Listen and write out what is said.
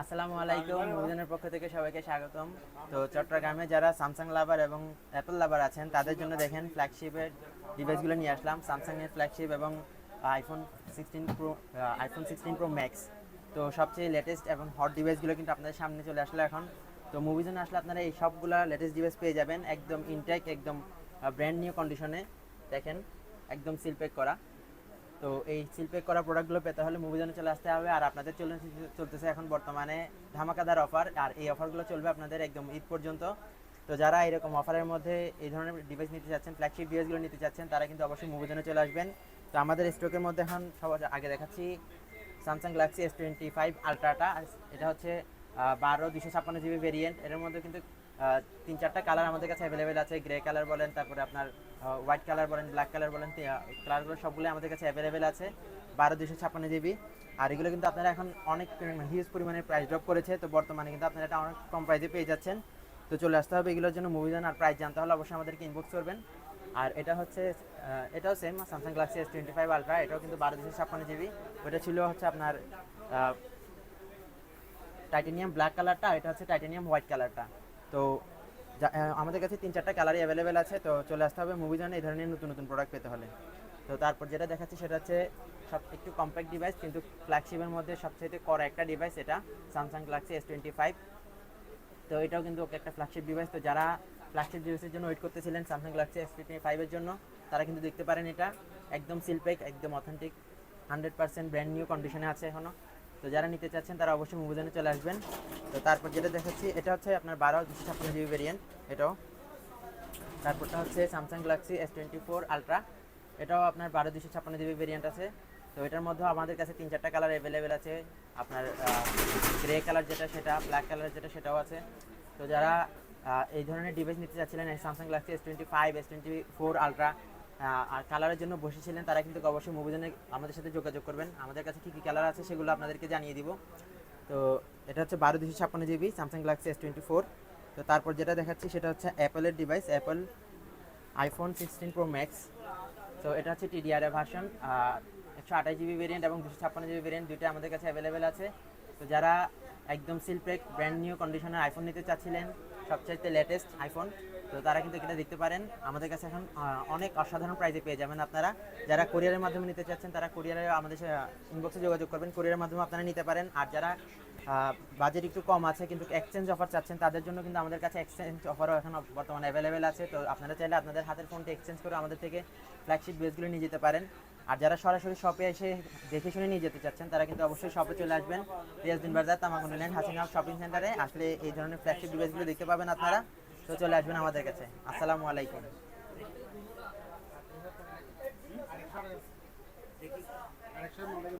আসসালামু আলাইকুম মুভিজনের পক্ষ থেকে সবাইকে স্বাগতম। তো চট্টগ্রামে যারা স্যামসাং লাভার এবং অ্যাপল লাভার আছেন তাদের জন্য দেখেন ফ্ল্যাগশিপের ডিভাইসগুলো নিয়ে আসলাম। স্যামসাং এর ফ্ল্যাগশিপ এবং iPhone sixteen pro iPhone sixteen pro max তো সবচেয়ে লেটেস্ট এবং হট ডিভাইসগুলো কিন্তু আপনাদের সামনে চলে আসলো এখন। তো মুভিজনে আসলে আপনারা এই সবগুলো লেটেস্ট ডিভাইস পেয়ে যাবেন একদম ইনটেক একদম ব্র্যান্ড নিউ কন্ডিশনে দেখেন একদম সিল প্যাক করা। তো এই শিল্পে করা প্রোডাক্টগুলো পেতে হলে মুভিজনে চলে আসতে হবে। আর আপনাদের চলে চলতেছে এখন বর্তমানে ধামাকাদার অফার আর এই অফারগুলো চলবে আপনাদের একদম ঈদ পর্যন্ত। তো যারা এরকম অফারের মধ্যে এই ধরনের ডিভাইস নিতে চাচ্ছেন ফ্ল্যাগশিপ ডিভাইসগুলো নিতে চাচ্ছেন, তারা কিন্তু অবশ্যই মুভিজনে চলে আসবেন। তো আমাদের স্টকের মধ্যে এখন সবার আগে দেখাচ্ছি Samsung Galaxy S twenty five আলট্রাটা এটা হচ্ছে বারো দুশো ছাপ্পান্ন জিবি ভেরিয়েন্ট এর মধ্যে কিন্তু তিন চারটা কালার আমাদের কাছে অ্যাভেলেবেল আছে। গ্রে কালার বলেন, তারপরে আপনার হোয়াইট কালার বলেন ব্ল্যাক কালার বলেন কালারগুলো সবগুলো আমাদের কাছে অ্যাভেলেবেল আছে। বারো দুশো ছাপ্পান্ন জিবি আর এগুলো কিন্তু আপনারা এখন অনেক হিউজ পরিমাণে প্রাইস ড্রপ করেছে। তো বর্তমানে কিন্তু আপনারা এটা অনেক কম প্রাইসে পেয়ে যাচ্ছেন। তো চলে আসতে হবে এগুলোর জন্য মুভি আর প্রাইস জানতে হলে অবশ্যই আমাদেরকে ইনবক্স করবেন। আর এটা হচ্ছে এটাও same Samsung Galaxy S twenty five ultra এটাও কিন্তু বারো দুশো ছাপ্পান্ন জিবি ওটা ছিল হচ্ছে আপনার টাইটেনিয়াম ব্ল্যাক কালারটা এটা হচ্ছে টাইটেনিয়াম হোয়াইট কালারটা তো আমাদের কাছে তিন চারটা কালারই অ্যাভেলেবেল আছে, তো চলে আসতে হবে মুভি জানে এই ধরনের নতুন নতুন প্রোডাক্ট পেতে হলে। তো তারপর যেটা দেখাচ্ছি সেটা হচ্ছে সব একটু কম্প্যাক্ট ডিভাইস কিন্তু ফ্ল্যাগশিপের মধ্যে সবচেয়ে কড়া একটা ডিভাইস এটা Samsung Galaxy S twenty five তো এটাও কিন্তু একটা ফ্ল্যাগশিপ ডিভাইস তো যারা ফ্ল্যাগশিপ ডিভাইসের জন্য ওয়েট করতেছিলেন স্যামসাং গ্যালাক্সি এস টোয়েন্টি ফাইভের জন্য, তারা কিন্তু দেখতে পারেন এটা। একদম সিলপেক একদম authentic hundred percent brand new কন্ডিশনে আছে এখনও তো যারা নিতে চাচ্ছেন তারা অবশ্যই মুভিজনে চলে আসবেন। তো তারপর যেটা দেখাচ্ছি, এটা হচ্ছে আপনার বারো দুশো ছাপ্পান্ন জিবি ভেরিয়েন্ট এটাও। তারপরটা হচ্ছে Samsung Galaxy S twenty four ultra এটাও আপনার বারো দুশো ছাপ্পান্ন জিবি ভেরিয়েন্ট আছে। তো এটার মধ্যেও আমাদের কাছে তিন চারটা কালার অ্যাভেলেবেল আছে। আপনার গ্রে কালার যেটা সেটা ব্ল্যাক কালার যেটা সেটাও আছে। তো যারা এই ধরনের ডিভাইস নিতে চাচ্ছিলেন Samsung Galaxy S twenty five S twenty four ultra আর কালারের জন্য বসেছিলেন, তারা কিন্তু অবশ্যই মুভিজনে আমাদের সাথে যোগাযোগ করবেন। আমাদের কাছে কী কী কালার আছে সেগুলো আপনাদেরকে জানিয়ে দিব। তো এটা হচ্ছে বারো দুশো ছাপ্পান্ন GB Samsung Galaxy S twenty four তো তারপর যেটা দেখাচ্ছি সেটা হচ্ছে অ্যাপেলের device Apple iPhone sixteen pro max তো এটা হচ্ছে টিডিআর ভার্সন একশো আঠাশ জিবি ভেরিয়েন্ট এবং দুশো ছাপ্পান্ন জিবি ভেরিয়েন্ট দুইটা আমাদের কাছে অ্যাভেলেবেল আছে। তো যারা একদম সিলপ্রেক ব্র্যান্ড নিউ কন্ডিশনের আইফোন নিতে চাচ্ছিলেন, সবচাইতে লেটেস্ট আইফোন তো তারা কিন্তু এটা দেখতে পারেন। আমাদের কাছে এখন অনেক অসাধারণ প্রাইজে পেয়ে যাবেন আপনারা। যারা কোরিয়ারের মাধ্যমে নিতে চাচ্ছেন, তারা কোরিয়ারে আমাদের ইনবক্সে যোগাযোগ করবেন। কোরিয়ারের মাধ্যমে আপনারা নিতে পারেন। আর যারা বাজেট একটু কম আছে, কিন্তু এক্সচেঞ্জ অফার চাচ্ছেন, তাদের জন্য কিন্তু আমাদের কাছে এক্সচেঞ্জ অফারও এখন বর্তমানে অ্যাভেলেবেল আছে। তো আপনারা চাইলে আপনাদের হাতের ফোনটা এক্সচেঞ্জ করে আমাদের থেকে ফ্ল্যাগশিপ বেসগুলো নিয়ে যেতে পারেন। আর যারা সরাসরি শপে এসে দেখে শুনে নিয়ে যেতে চাচ্ছেন, তারা কিন্তু অবশ্যই শপে চলে আসবেন। রিয়াজদিন বাজার তামাকুন ল্যান্ড হাসিনহাব শপিং সেন্টারে আসলে এই ধরনের ফ্ল্যাগশিপ ডিভাইসগুলো দেখতে পাবেন আপনারা। তো চলে আসবেন আমাদের কাছে। আসসালামু আলাইকুম।